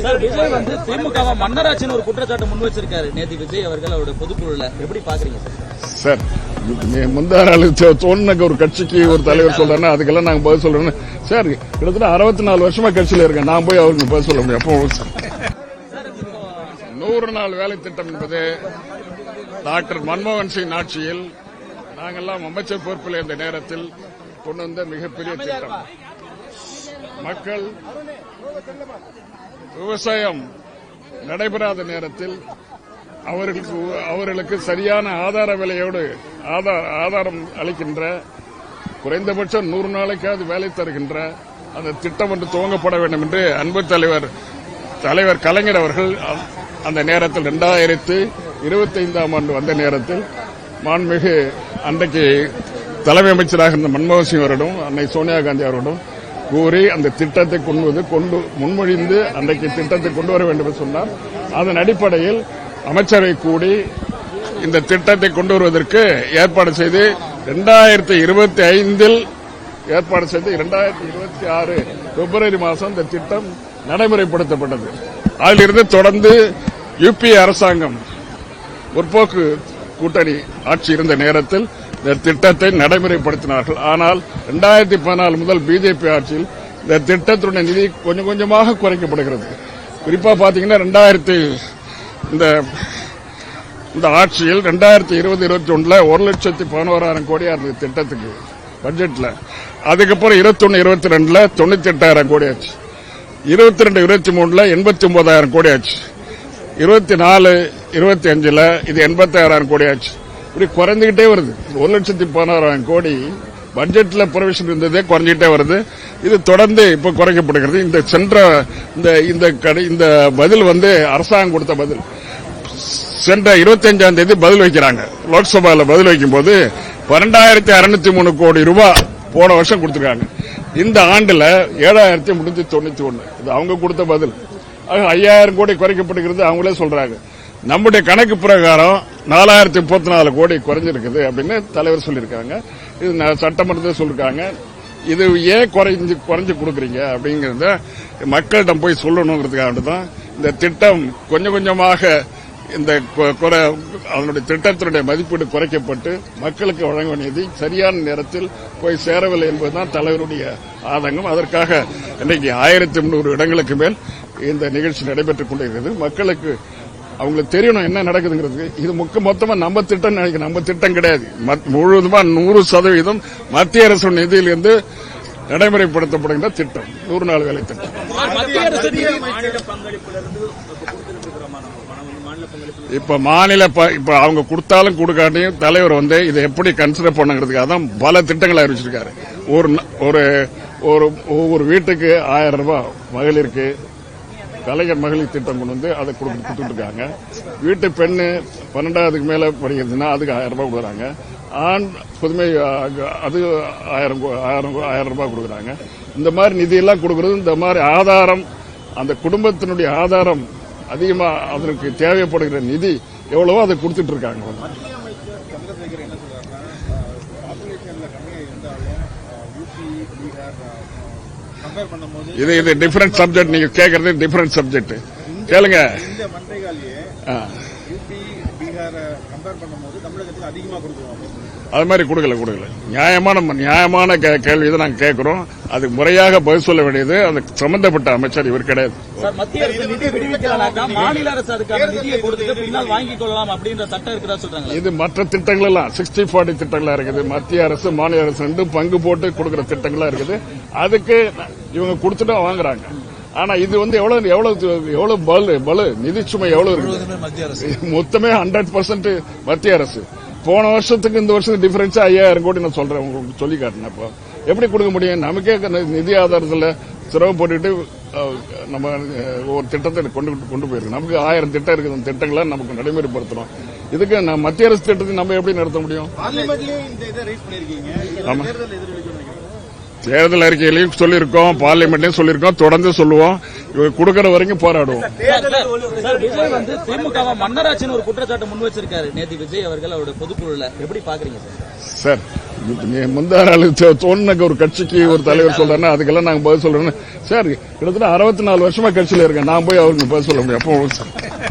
Sir Vijay வந்து திமுக மன்னராட்சின்னு ஒரு குற்றச்சாட்டு முன் வச்சிருக்காரு. நேத்து விஜய் அவர்கள் அவருடைய பொதுக்குழுல. எப்படி பாக்குறீங்க சார்? சார் நீ- சொன்ன ஒரு கட்சிக்கு ஒரு தலைவர் சொல்றாருன்னா அதுக்கெல்லாம் நாங்க பதில் சொல்றோம்னு. சார் கிட்டத்தட்ட அறுபத்தி நாலு வருஷமா கட்சியில இருக்கேன். நான் போய் அவருக்கு பதில் சொல்ல முடியும். அப்போ நூறு நாள் வேலை திட்டம் என்பது டாக்டர் மன்மோகன் சிங் ஆட்சியில் நாங்கெல்லாம் அமைச்சர் பொறுப்பில் இருந்த நேரத்தில் கொண்டு வந்த மிகப்பெரிய திட்டம். மக்கள் விவசாயம் நடைபெறாத நேரத்தில் அவர்களுக்கு அவர்களுக்கு சரியான ஆதார விலையோடு ஆதாரம் அளிக்கின்ற குறைந்தபட்சம் நூறு நாளைக்காவது வேலை தருகின்ற அந்த திட்டம் ஒன்று துவங்கப்பட வேண்டும் என்று அன்பு தலைவர் தலைவர் கலைஞர் அவர்கள் அந்த நேரத்தில் இரண்டாயிரத்து இருபத்தைந்தாம் ஆண்டு வந்த நேரத்தில் மாண்புமிகு அன்றைக்கு தலைமை அமைச்சராக இருந்த மன்மோகன் சிங் அவரிடம் அன்னை சோனியா காந்தி அவரிடம் கூறி அந்த திட்டத்தை கொண்டு கொண்டு முன்மொழிந்து அன்றைக்கு திட்டத்தை கொண்டு வர வேண்டும் என்று சொன்னார். அதன் அடிப்படையில் அமைச்சரை கூடி இந்த திட்டத்தை கொண்டு வருவதற்கு ஏற்பாடு செய்து இரண்டாயிரத்தி இருபத்தி ஐந்தில் ஏற்பாடு செய்து இரண்டாயிரத்தி இருபத்தி ஆறு பிப்ரவரி மாதம் இந்த திட்டம் நடைமுறைப்படுத்தப்பட்டது. அதிலிருந்து தொடர்ந்து யுபிஏ அரசாங்கம் முற்போக்கு கூட்டணி ஆட்சி இருந்த நேரத்தில் இந்த திட்டத்தை நடைமுறைப்படுத்தினார்கள். ஆனால் இரண்டாயிரத்தி பதினாலு முதல் பிஜேபி ஆட்சியில் இந்த திட்டத்துடைய நிதி கொஞ்சம் கொஞ்சமாக குறைக்கப்படுகிறது. குறிப்பா பாத்தீங்கன்னா ரெண்டாயிரத்தி இந்த இந்த ஆட்சியில் ரெண்டாயிரத்தி இருபது இருபத்தி ஒன்றில் ஒரு லட்சத்தி பதினோராயிரம் கோடியா இருந்தது திட்டத்துக்கு பட்ஜெட்ல அதுக்கப்புறம் இருபத்தொன்னு இருபத்தி ரெண்டுல தொண்ணூத்தி எட்டாயிரம் கோடி ஆச்சு. இருபத்தி ரெண்டு இருபத்தி மூணுல எண்பத்தி ஒன்பதாயிரம் கோடி ஆச்சு. இருபத்தி நாலு இருபத்தி அஞ்சுல இது எண்பத்தாயிரம் கோடி ஆச்சு. இப்படி குறைஞ்சுக்கிட்டே வருது. ஒரு லட்சத்தி பதினாறாயிரம் கோடி பட்ஜெட்ல ப்ரொவிஷன் இருந்ததே குறைஞ்சிட்டே வருது. இது தொடர்ந்து இப்ப குறைக்கப்படுகிறது. இந்த சென்ற இந்த இந்த கடை இந்த பதில் வந்து அரசாங்கம் கொடுத்த பதில். சென்ற இருபத்தஞ்சாம் தேதி பதில் வைக்கிறாங்க. லோக்சபால பதில் வைக்கும் போது பன்னெண்டாயிரத்தி அறுநூத்தி மூணு கோடி ரூபாய் போன வருஷம் கொடுத்திருக்காங்க. இந்த ஆண்டுல ஏழாயிரத்தி முன்னூத்தி தொண்ணூத்தி ஒன்னு இது அவங்க கொடுத்த பதில். ஐயாயிரம் கோடி குறைக்கப்படுகிறது அவங்களே சொல்றாங்க. நம்முடைய கணக்கு பிரகாரம் நாலாயிரத்தி முப்பத்தி நாலு கோடி குறைஞ்சிருக்குது அப்படின்னு தலைவர் சொல்லியிருக்காங்க. இது ந- சட்டமன்றத்தில் சொல்லிருக்காங்க. இது ஏன் குறைஞ்சு குறைஞ்சு கொடுக்குறீங்க அப்படிங்கறத மக்களிடம் போய் சொல்லணுங்கிறதுக்காக தான் இந்த திட்டம் கொஞ்சம் கொஞ்சமாக இந்த கொ- குறை அதனுடைய திட்டத்தினுடைய மதிப்பீடு குறைக்கப்பட்டு மக்களுக்கு வழங்க வேண்டியது சரியான நேரத்தில் போய் சேரவில்லை என்பதுதான் தலைவருடைய ஆதங்கம். அதற்காக இன்னைக்கு ஆயிரத்தி முன்னூறு இடங்களுக்கு மேல் இந்த நிகழ்ச்சி நடைபெற்றுக் கொண்டிருக்கிறது. மக்களுக்கு அவங்களுக்கு தெரியணும் என்ன நடக்குதுங்கிறது இது முக்க மொத்தமா நம்ம திட்டம் நினைக்கிறேன் நம்ம திட்டம் கிடையாது. முழுவதுமா நூறு சதவீதம் மத்திய அரசு நிதியிலிருந்து நடைமுறைப்படுத்தப்படுகின்ற திட்டம். நூறு நாள் வேலை திட்டம். இப்ப மாநில இப்ப அவங்க கொடுத்தாலும் கொடுக்காட்டியும் தலைவர் வந்து இதை எப்படி கன்சிடர் பண்ணுங்கிறதுக்காக தான் பல திட்டங்களை அறிவிச்சிருக்காரு. ஒரு ஒரு ஒரு ஒவ்வொரு வீட்டுக்கு ஆயிரம் ரூபாய் மகளிருக்கு கலைஞர் மகளிர் திட்டம் கொண்டு வந்து அதை கொடுத்து கொடுத்துட்டு இருக்காங்க வீட்டு பெண்ணு பன்னெண்டாவதுக்கு மேல படிக்கிறதுன்னா அதுக்கு ஆயிரம் ரூபாய் கொடுக்குறாங்க. ஆண் புதுமை அது ஆயிரம் ஆயிரம் ஆயிரம் ரூபாய் கொடுக்குறாங்க. இந்த மாதிரி நிதியெல்லாம் கொடுக்கறது இந்த மாதிரி ஆதாரம் அந்த குடும்பத்தினுடைய ஆதாரம் அதிகமா அதற்கு தேவைப்படுகிற நிதி எவ்வளவோ அதை கொடுத்துட்டு இருக்காங்க இது இது டிஃபரெண்ட் சப்ஜெக்ட் நீங்க கேட்கறது டிஃபரெண்ட் சப்ஜெக்ட் கேளுங்க. கம்பேர் பண்ணும்போது தமிழகத்துக்கு கொடுக்குறோம் அது மாதிரி கொடுக்கல கொடுக்கல. நியாயமான நியாயமான கே- கேள்வி தான் நாங்க கேட்கிறோம். அதுக்கு முறையாக பதில் சொல்ல வேண்டியது. அந்த சம்பந்தப்பட்ட அமைச்சர் இவர் கிடையாது. சார் மத்திய அரசு நிதி விடுவிக்கலனாக்கா மாநில அரசு அதுக்கான நிதியை கொடுத்துட்டு பின்னால் வாங்கிக் கொள்ளலாம் அப்படின்ற சட்டம் இருக்கிறதா சொல்றாங்க இது மற்ற திட்டங்கள் எல்லாம் சிக்ஸ்டி ஃபார்ட்டி திட்டங்களா இருக்குது. மத்திய அரசு மாநில அரசு ரெண்டும் பங்கு போட்டு கொடுக்கிற திட்டங்களா இருக்குது. அதுக்கு இவங்க கொடுத்துட்டு வாங்குறாங்க. ஆனா இது வந்து எவ்வளவு எவ்வளவு எவ்வளவு பலு பலு நிதி சுமை எவ்வளவு இருக்குது மொத்தமே ஹண்ட்ரட் பர்சன்ட் மத்திய அரசு. போன வருஷத்துக்கு இந்த வருஷத்துக்கு டிஃபரன்ஸ் ஐயாயிரம் கோடி நான் சொல்றேன் உங்களுக்கு சொல்லி காட்டினேன் அப்போ. எப்படி கொடுக்க முடியும்? நமக்கே நிதி ஆதாரத்தில் சிரமப்பட்டுட்டு நம்ம ஒரு திட்டத்தை கொண்டு கொண்டு போயிருக்கு நமக்கு ஆயிரம் திட்டம் இருக்குது அந்த திட்டங்களை நமக்கு நடைமுறைப்படுத்துறோம். இதுக்கு மத்திய அரசு திட்டத்தை நம்ம எப்படி நடத்த முடியும்? தேர்தல் அறிக்கையிலையும் சொல்லியிருக்கோம் பார்லிமெண்ட்லயும் சொல்லியிருக்கோம் தொடர்ந்து சொல்லுவோம். கொடுக்கற வரைக்கும் போராடுவோம். விஜய் வந்து திமுக மன்னராட்சின்னு ஒரு குற்றச்சாட்டு முன் வச்சிருக்காரு. நேத்து விஜய் அவர்கள் அவருடைய பொதுக்குழுல. எப்படி பாக்குறீங்க சார்? சார் நீ முந்தா நாள் தோணுன ஒரு கட்சிக்கு ஒரு தலைவர் சொல்றாருன்னா அதுக்கெல்லாம் நாங்க பதில் சொல்றோம் சார் கிட்டத்தட்ட அறுபத்தி நாலு வருஷமா கட்சியில இருக்கேன். நான் போய் அவருக்கு பதில் சொல்ல முடியும். அப்போ